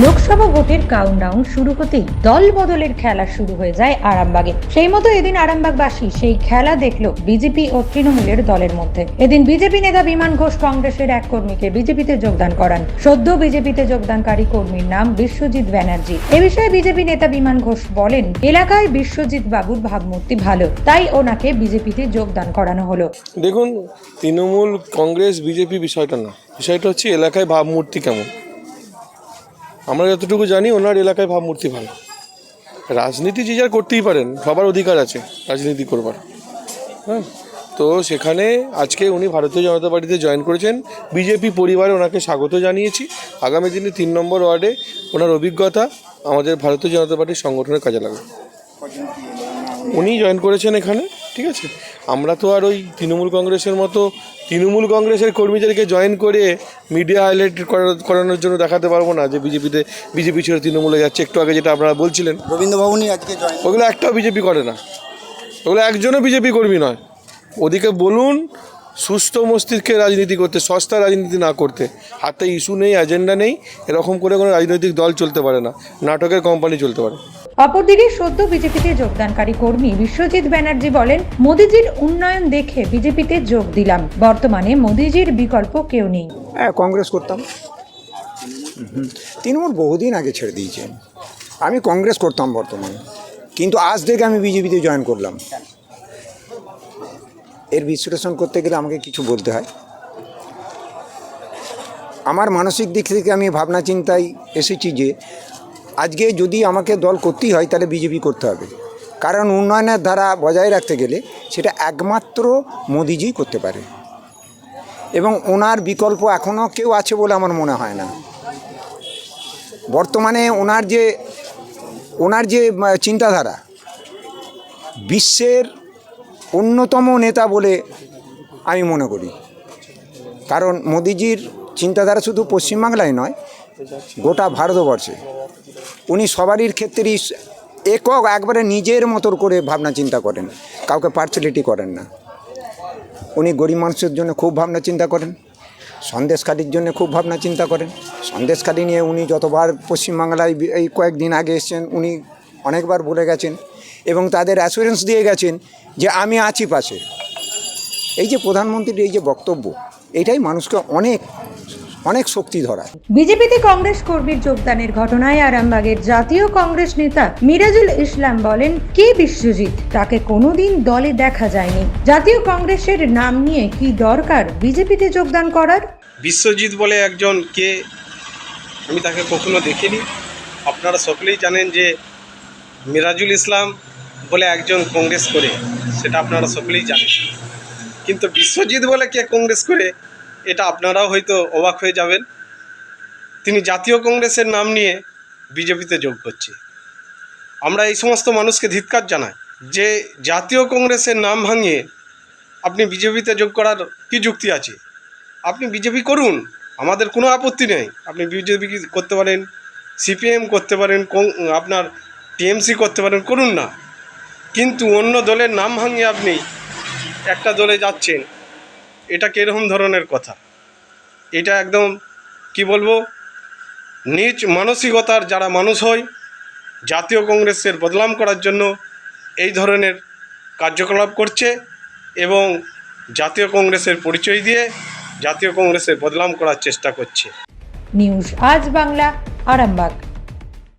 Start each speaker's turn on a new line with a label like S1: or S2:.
S1: লোকসভা ভোটের কাউন্টডাউন শুরু হতেই দল বদলের খেলা শুরু হয়ে যায় আরামবাগে। সেই মতো এদিন আরামবাগবাসী সেই খেলা দেখল বিজেপি ও তৃণমূলের দলের মধ্যে। এদিন বিজেপি নেতা বিমান ঘোষ কংগ্রেসের এক কর্মীকে বিজেপিতে যোগদান করান। সদ্য বিজেপিতে যোগদানকারী কর্মীর নাম বিশ্বজিৎ ব্যানার্জি। এ বিষয়ে বিজেপি নেতা বিমান ঘোষ বলেন, এলাকায় বিশ্বজিৎ বাবুর ভাবমূর্তি ভালো, তাই ওনাকে বিজেপিতে যোগদান করানো হলো।
S2: দেখুন, তৃণমূল কংগ্রেস বিজেপি বিষয়টা না। বিষয়টা হচ্ছে এলাকায় ভাবমূর্তি কেমন? আমরা যতটুকু জানি, ওনার এলাকায় ভাবমূর্তি ভালো। রাজনীতি যে যার করতেই পারেন, সবার অধিকার আছে রাজনীতি করবার। হ্যাঁ? তো সেখানে আজকে উনি ভারতীয় জনতা পার্টিতে জয়েন করেছেন। বিজেপি পরিবারে ওনাকে স্বাগত জানিয়েছি। আগামী দিনে তিন নম্বর ওয়ার্ডে ওনার অভিজ্ঞতা আমাদের ভারতীয় জনতা পার্টির সংগঠনের কাজে লাগবে। উনি জয়েন করেছেন এখানে। ঠিক আছে? আমরা তো আর ওই তৃণমূল কংগ্রেসের মতো তৃণমূল কংগ্রেসের কর্মীদেরকে জয়েন করে মিডিয়া হাইলাইট করানোর জন্য দেখাতে পারব না যে বিজেপিতে বিজেপি ছেড়ে তৃণমূলে যাচ্ছে। একটু আগে যেটা আপনারা বলছিলেন
S3: রবীন্দ্র ভবনই আজকে জয়েন
S2: ওগুলো একটাও বিজেপি করে না। ওগুলো একজনও বিজেপি কর্মী নয়। ওদিকে বলুন সুস্থ মস্তিষ্কে রাজনীতি করতে সস্তা রাজনীতি না করতে হাতে ইস্যু নেই এজেন্ডা নেই এরকম করে কোনো রাজনৈতিক দল চলতে পারে না। নাটকের কোম্পানি চলতে পারে।
S1: অপরদিকে সদ্য বিজেপিতে যোগদানকারী কর্মী বিশ্বজিৎ ব্যানার্জি বলেন, মোদিজির উন্নয়ন দেখে বিজেপিতে যোগ দিলাম। বর্তমানে মোদিজির বিকল্প কেউ নেই।
S3: হ্যাঁ কংগ্রেস করতাম। তৃণমূল বহুদিন আগে ছেড়ে দিয়েছে। আমি কংগ্রেস করতাম বর্তমানে। কিন্তু আজ থেকে আমি বিজেপিতে জয়েন করলাম। এর বিশ্লেষণ করতে গেলে আমাকে কিছু বলতে হয়। আমার মানসিক দিক থেকে আমি ভাবনা চিন্তায় এসেছি যে আজকে যদি আমাকে দল করতেই হয়, তাহলে বিজেপি করতে হবে। কারণ উন্নয়নের ধারা বজায় রাখতে গেলে সেটা একমাত্র মোদিজি করতে পারে। এবং ওনার বিকল্প এখনও কেউ আছে বলে আমার মনে হয় না। বর্তমানে ওনার যে ওনার যে চিন্তাধারা, বিশ্বের অন্যতম নেতা বলে আমি মনে করি। কারণ মোদিজির চিন্তাধারা শুধু পশ্চিমবাংলায় নয়, গোটা ভারতবর্ষে। উনি সবারই ক্ষেত্রেই একক একবারে নিজের মতন করে ভাবনা চিন্তা করেন। কাউকে পার্সিয়ালিটি করেন না। উনি গরিব মানুষের জন্য খুব ভাবনা চিন্তা করেন। সন্দেশকারীর জন্য খুব ভাবনা চিন্তা করেন। সন্দেশকারী নিয়ে উনি যতবার পশ্চিমবাংলায় এই কয়েকদিন আগে এসেছেন, উনি অনেকবার বলে গেছেন এবং তাদের অ্যাসুরেন্স দিয়ে গেছেন যে আমি আছি পাশে। এই যে প্রধানমন্ত্রীর এই যে বক্তব্য, এটাই মানুষকে অনেক অনেক শক্তি ধরায়।
S1: বিজেপিতে কংগ্রেস কর্মীর যোগদানের ঘটনায় আরামবাগের জাতীয় কংগ্রেস নেতা মিরাজুল ইসলাম বলেন কে বিশ্বজিৎ? তাকে কোনোদিন দলে দেখা যায়নি। জাতীয় কংগ্রেসের নাম নিয়ে কি দরকার বিজেপিতে যোগদান করার?
S4: বিশ্বজিৎ বলে একজন কে? আমি তাকে কখনো দেখিনি। আপনারা সকলেই জানেন যে মিরাজুল ইসলাম বলে একজন কংগ্রেস করে সেটা আপনারা সকলেই জানেন। কিন্তু বিশ্বজিৎ বলে কে কংগ্রেস করে এটা আপনারাও হয়তো অবাক হয়ে যাবেন। তিনি জাতীয় কংগ্রেসের নাম নিয়ে বিজেপিতে যোগ করছে। আমরা এই সমস্ত মানুষকে ধিৎকার জানাই যে জাতীয় কংগ্রেসের নাম ভাঙিয়ে আপনি বিজেপিতে যোগ করার কি যুক্তি আছে? আপনি বিজেপি করুন, আমাদের কোনো আপত্তি নেই। আপনি বিজেপি করতে পারেন? সিপিএম করতে পারেন আপনার টিএমসি করতে পারেন, করুন না। কিন্তু অন্য দলের নাম ভাঙিয়ে আপনি একটা দলে যাচ্ছেন এটা কীরকম ধরনের কথা? এটা একদম, কি বলব? নিজ মানসিকতার যারা মানুষ হয়, জাতীয় কংগ্রেসের বদনাম করার জন্য এই ধরনের কার্যকলাপ করছে এবং জাতীয় কংগ্রেসের পরিচয় দিয়ে জাতীয় কংগ্রেসের বদনাম করার চেষ্টা করছে।
S1: নিউজ আজ বাংলা, আরামবাগ।